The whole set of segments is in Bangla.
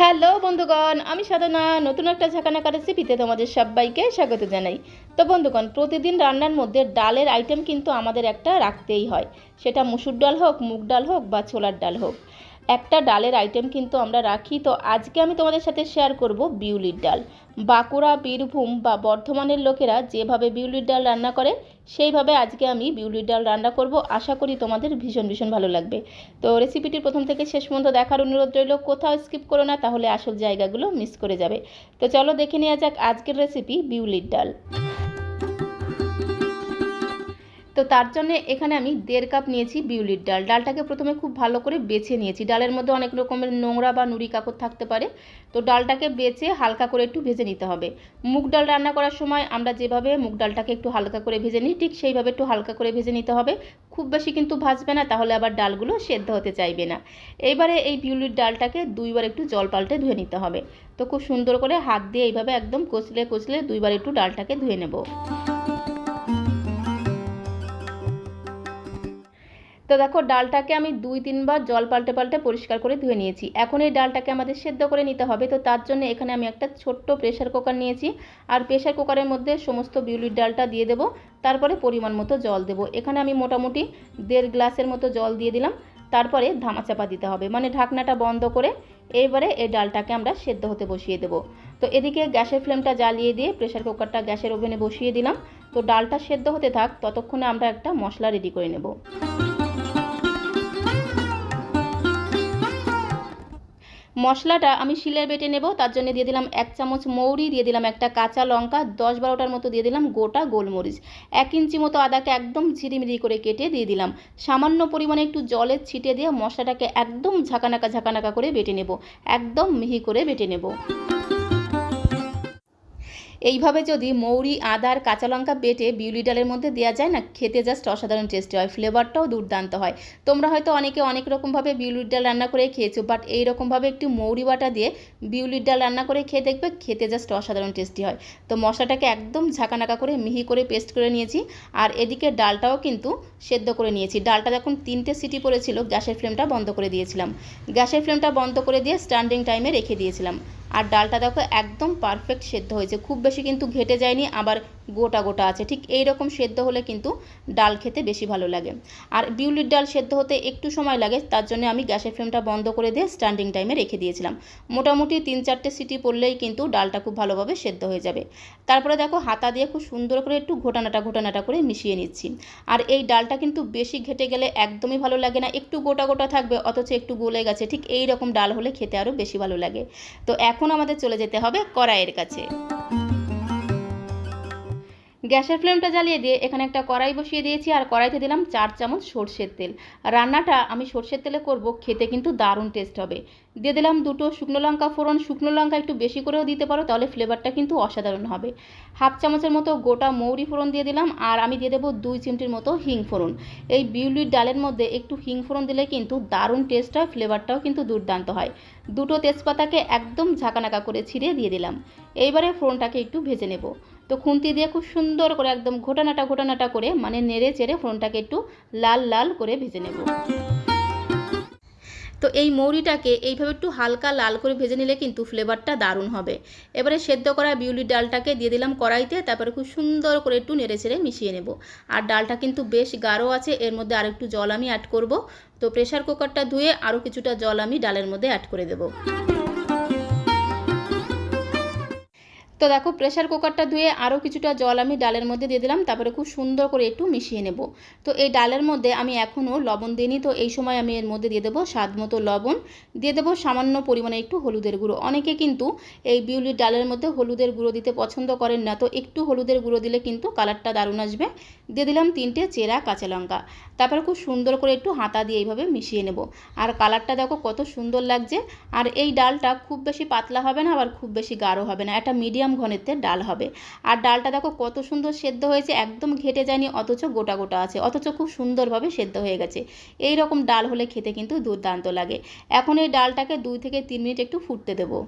হ্যালো বন্ধুগণ, আমি সাধনা, নতুন একটা ঝাঁকানাকা রেসিপিতে তোমাদের সবাইকে স্বাগত জানাই। তো বন্ধুগণ, প্রতিদিন রান্নার মধ্যে ডালের আইটেম কিন্তু আমাদের একটা রাখতেই হয়। সেটা মুসুর ডাল হোক, মুগ ডাল হোক বা ছোলার ডাল হোক। একটা ডালের আইটেম কিন্তু আমরা রাখি। তো আজকে আমি তোমাদের সাথে শেয়ার করব বিউলির ডাল। বাঁকুড়া, বীরভূম বা বর্ধমানের লোকেরা যেভাবে বিউলির ডাল রান্না করে, সেইভাবে আজকে আমি বিউলির ডাল রান্না করব। আশা করি তোমাদের ভীষণ ভীষণ ভালো লাগবে। তো রেসিপিটি প্রথম থেকে শেষ পর্যন্ত দেখার অনুরোধ রইল। কোথাও স্কিপ করো না, তাহলে আসল জায়গাগুলো মিস করে যাবে। তো চলো দেখে নেওয়া যাক আজকের রেসিপি বিউলির ডাল। তো তার জন্য এখানে আমি দেড় কাপ নিয়েছি বিউলির ডাল। ডালটাকে প্রথমে খুব ভালো করে বেছে নিয়েছি। ডালের মধ্যে অনেক রকমের নোংরা বা নুড়ি কাপড় থাকতে পারে। তো ডালটাকে বেছে হালকা করে একটু ভেজে নিতে হবে। মুগ ডাল রান্না করার সময় আমরা যেভাবে মুগ ডালটাকে একটু হালকা করে ভেজে নিই, ঠিক সেইভাবে একটু হালকা করে ভেজে নিতে হবে। খুব বেশি কিন্তু ভাজবে না, তাহলে আবার ডালগুলো সেদ্ধ হতে চাইবে না। এইবারে এই বিউলির ডালটাকে দুইবার একটু জল পাল্টে ধুয়ে নিতে হবে। তো খুব সুন্দর করে হাত দিয়ে এইভাবে একদম কচলে কচলে দুইবার একটু ডালটাকে ধুয়ে নেব। তো দেখো, ডালটাকে আমি দুই তিনবার জল পাল্টে পাল্টে পরিষ্কার করে ধুয়ে নিয়েছি। এখন এই ডালটাকে আমাদের সেদ্ধ করে নিতে হবে। তো তার জন্য এখানে আমি একটা ছোট্ট প্রেশার কুকার নিয়েছি। আর প্রেশার কুকারের মধ্যে সমস্ত বিউলির ডালটা দিয়ে দেবো। তারপরে পরিমাণ মতো জল দেবো। এখানে আমি মোটামুটি দেড় গ্লাসের মতো জল দিয়ে দিলাম। তারপরে ধামাচাপা দিতে হবে। মানে ঢাকনাটা বন্ধ করে এইবারে এই ডালটাকে আমরা সেদ্ধ হতে বসিয়ে দেবো। তো এদিকে গ্যাসের ফ্লেমটা জ্বালিয়ে দিয়ে প্রেশার কুকারটা গ্যাসের ওভেনে বসিয়ে দিলাম। তো ডালটা সেদ্ধ হতে থাক। ততক্ষণে আমরা একটা মশলা রেডি করে নেব। মশলাটা আমি শিলে বেটে নেব, তার জন্য দিয়ে দিলাম এক চামচ মৌরি, দিয়ে দিলাম একটা কাঁচা লঙ্কা, দশ বারোটার মতো দিয়ে দিলাম গোটা গোলমরিচ। এক ইঞ্চি মতো আদাকে একদম ঝিরিমিরি করে কেটে দিয়ে দিলাম। সামান্য পরিমাণে একটু জলে ছিটে দিয়ে মশলাটাকে একদম ঝাঁকানাকা ঝাঁকানাকা করে বেটে নেব, একদম মিহি করে বেটে নেব। এইভাবে যদি মৌরি, আদার, কাঁচা লঙ্কা বেটে বিউলি ডালের মধ্যে দেওয়া যায় না, খেতে জাস্ট অসাধারণ টেস্টি হয় ফ্লেভারটাও দুর্দান্ত হয়। তোমরা হয়তো অনেকে অনেক রকমভাবে বিউলির ডাল রান্না করে খেয়েছো বাট এই রকমভাবে একটু মৌরি বাটা দিয়ে বিউলির ডাল রান্না করে খেয়ে দেখবে খেতে জাস্ট অসাধারণ টেস্টি হয়। তো মশলাটাকে একদম ঝাঁকানাকা করে, মিহি করে পেস্ট করে নিয়েছি, আর এদিকে ডালটাও কিন্তু সেদ্ধ করে নিয়েছি। ডালটা যখন তিনটে সিটি পড়েছিল, গ্যাসের ফ্লেমটা বন্ধ করে দিয়েছিলাম। গ্যাসের ফ্লেমটা বন্ধ করে দিয়ে স্ট্যান্ডিং টাইমে রেখে দিয়েছিলাম। আর ডালটা দেখো একদম পারফেক্ট সেদ্ধ হয়েছে। খুব বেশি কিন্তু ঘেটে যায়নি আবার গোটা গোটা আছে। ঠিক এই রকম সেদ্ধ হলে কিন্তু ডাল খেতে বেশি ভালো লাগে। আর বিউলির ডাল সেদ্ধ হতে একটু সময় লাগে, তার জন্য আমি গ্যাসের ফ্লেমটা বন্ধ করে দিয়ে স্ট্যান্ডিং টাইমে রেখে দিয়েছিলাম। মোটামুটি তিন চারটে সিটি পড়লেই কিন্তু ডালটা খুব ভালোভাবে সেদ্ধ হয়ে যাবে। তারপরে দেখো হাতা দিয়ে খুব সুন্দর করে একটু ঘোটানাটা ঘোটানাটা করে মিশিয়ে নিচ্ছি। আর এই ডালটা কিন্তু বেশি ঘেটে গেলে একদমই ভালো লাগে না, একটু গোটা গোটা থাকবে, অথচ একটু গলে গেছে। ঠিক এই রকম ডাল হলে খেতে আরও বেশি ভালো লাগে। তো এখন আমাদের চলে যেতে হবে কড়াইয়ের কাছে। গ্যাসের ফ্লেমটা জ্বালিয়ে দিয়ে এখানে একটা কড়াই বসিয়ে দিয়েছি আর কড়াইতে দিলাম চার চামচ সর্ষের তেল। রান্নাটা আমি সর্ষের তেলে করব, খেতে কিন্তু দারুণ টেস্ট হবে। দিয়ে দিলাম দুটো শুকনো লঙ্কা ফোড়ন। শুকনো লঙ্কা একটু বেশি করেও দিতে পারো, তাহলে ফ্লেভারটা কিন্তু অসাধারণ হবে। হাফ চামচের মতো গোটা মৌরি ফোড়ন দিয়ে দিলাম আর আমি দিয়ে দেবো দুই চিমটির মতো হিং ফোড়ন। এই বিউলির ডালের মধ্যে একটু হিং ফোড়ন দিলে কিন্তু দারুণ টেস্ট হয় ফ্লেভারটাও কিন্তু দুর্দান্ত হয়। দুটো তেজপাতাকে একদম ঝাঁকানাকা করে ছিঁড়ে দিয়ে দিলাম। এইবারে ফোড়নটাকে একটু ভেজে নেব। তো খুন্তি দিয়ে খুব সুন্দর করে একদম ঘোটানাটা ঘোটানাটা করে মানে নেড়ে চেড়ে ফোড়নটাকে একটু লাল লাল করে ভেজে নেব। তো এই মৌরিটাকে এইভাবে একটু হালকা লাল করে ভেজে নিলে কিন্তু ফ্লেভারটা দারুণ হবে। এবারে সেদ্ধ করা বিউলির ডালটাকে দিয়ে দিলাম কড়াইতে, তারপরে খুব সুন্দর করে একটু নেড়ে ছেড়ে মিশিয়ে নেব। আর ডালটা কিন্তু বেশ গাঢ় আছে, এর মধ্যে আর একটু জল আমি অ্যাড করব। তো প্রেশার কুকারটা ধুয়ে আরও কিছুটা জল আমি ডালের মধ্যে অ্যাড করে দেবো। তো দেখো প্রেশার কুকারটা ধুয়ে আরও কিছুটা জল আমি ডালের মধ্যে দিয়ে দিলাম, তারপরে খুব সুন্দর করে একটু মিশিয়ে নেব। তো এই ডালের মধ্যে আমি এখনও লবণ দিইনি, তো এই সময় আমি এর মধ্যে দিয়ে দেবো স্বাদ মতো লবণ। দিয়ে দেবো সামান্য পরিমাণে একটু হলুদের গুঁড়ো। অনেকে কিন্তু এই বিউলির ডালের মধ্যে হলুদের গুঁড়ো দিতে পছন্দ করেন না, তো একটু হলুদের গুঁড়ো দিলে কিন্তু কালারটা দারুণ আসবে। দিয়ে দিলাম তিনটে চেরা কাঁচা লঙ্কা। তারপরে খুব সুন্দর করে একটু হাতা দিয়ে এইভাবে মিশিয়ে নেব। আর কালারটা দেখো কত সুন্দর লাগছে। আর এই ডালটা খুব বেশি পাতলা হবে না, আবার খুব বেশি গাঢ় হবে না। একটা মিডিয়াম ঘনত্বের ডাল হবে। আর ডালটা দেখো কত সুন্দর সেদ্ধ হয়েছে, একদম ঘেটে যায়নি, অথচ গোটা গোটা আছে, অথচ খুব সুন্দরভাবে সেদ্ধ হয়ে গেছে। এই রকম ডাল হলে খেতে কিন্তু দুর্দান্ত লাগে। এখন এই ডালটাকে দুই থেকে তিন মিনিট একটু ফুটতে দেবো।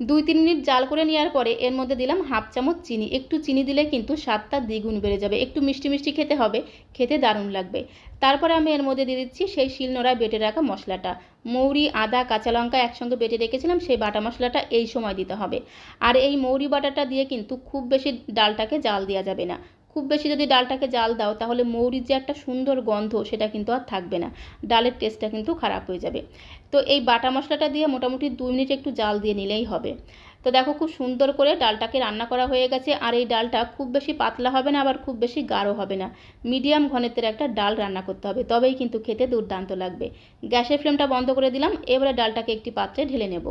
দুই তিন মিনিট জাল করে নেওয়ার পরে এর মধ্যে দিলাম হাফ চামচ চিনি। একটু চিনি দিলে কিন্তু স্বাদটা দ্বিগুণ বেড়ে যাবে। একটু মিষ্টি মিষ্টি খেতে হবে, খেতে দারুণ লাগবে। তারপরে আমি এর মধ্যে দিয়ে দিচ্ছি সেই শিলনোড়ায় বেটে রাখা মশলাটা। মৌরি, আদা, কাঁচা লঙ্কা একসঙ্গে বেটে রেখেছিলাম, সেই বাটা মশলাটা এই সময় দিতে হবে। আর এই মৌরি বাটাটা দিয়ে কিন্তু খুব বেশি ডালটাকে জাল দেওয়া যাবে না। খুব বেশি যদি ডালটাকে জাল দাও, তাহলে মৌরির যে একটা সুন্দর গন্ধ সেটা কিন্তু আর থাকবে না। ডালের টেস্টটা কিন্তু খারাপ হয়ে যাবে। তো এই বাটা মশলাটা দিয়ে মোটামুটি দুই মিনিট একটু জাল দিয়ে নিলেই হবে। তো দেখো খুব সুন্দর করে ডালটাকে রান্না করা হয়ে গেছে, আর এই ডালটা খুব বেশি পাতলা হবে না, আবার খুব বেশি গাঢ় হবে না। মিডিয়াম ঘনত্বের একটা ডাল রান্না করতে হবে, তবেই কিন্তু খেতে দুর্দান্ত লাগবে। গ্যাসের ফ্লেমটা বন্ধ করে দিলাম, এবারে ডালটাকে একটি পাত্রে ঢেলে নেব।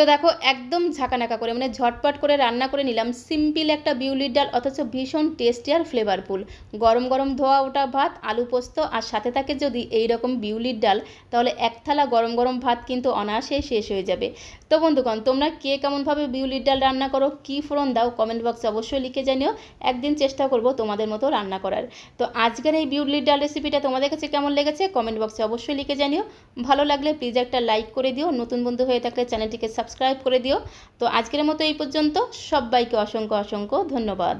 তো দেখো, একদম ঝাঁকানাকা করে মানে ঝটপট করে রান্না করে নিলাম। সিম্পল একটা বিউলির ডাল, অথচ ভীষণ টেস্টি আর ফ্লেভারফুল গরম গরম ধোয়া ওটা ভাত, আলু পোস্ত, আর সাথে থাকে যদি এই রকম বিউলির ডাল, তাহলে এক থালা গরম গরম ভাত কিন্তু অনায়াসে শেষ হয়ে যাবে। তো বন্ধুগণ, তোমরা কে কেমনভাবে বিউলির ডাল রান্না করো, কী ফোড়ন দাও কমেন্ট বক্সে অবশ্যই লিখে জানিও। একদিন চেষ্টা করব তোমাদের মতো রান্না করার। তো আজকের এই বিউলির ডাল রেসিপিটা তোমাদের কাছে কেমন লেগেছে কমেন্ট বক্সে অবশ্যই লিখে জানিও। ভালো লাগলে প্লিজ একটা লাইক করে দিও। নতুন বন্ধু হয়ে থাকলে চ্যানেলটিকে সাবস্ক্রাইব করে দিও। তো আজকের মতো এই পর্যন্ত। সবাইকে অসংখ্য অসংখ্য ধন্যবাদ।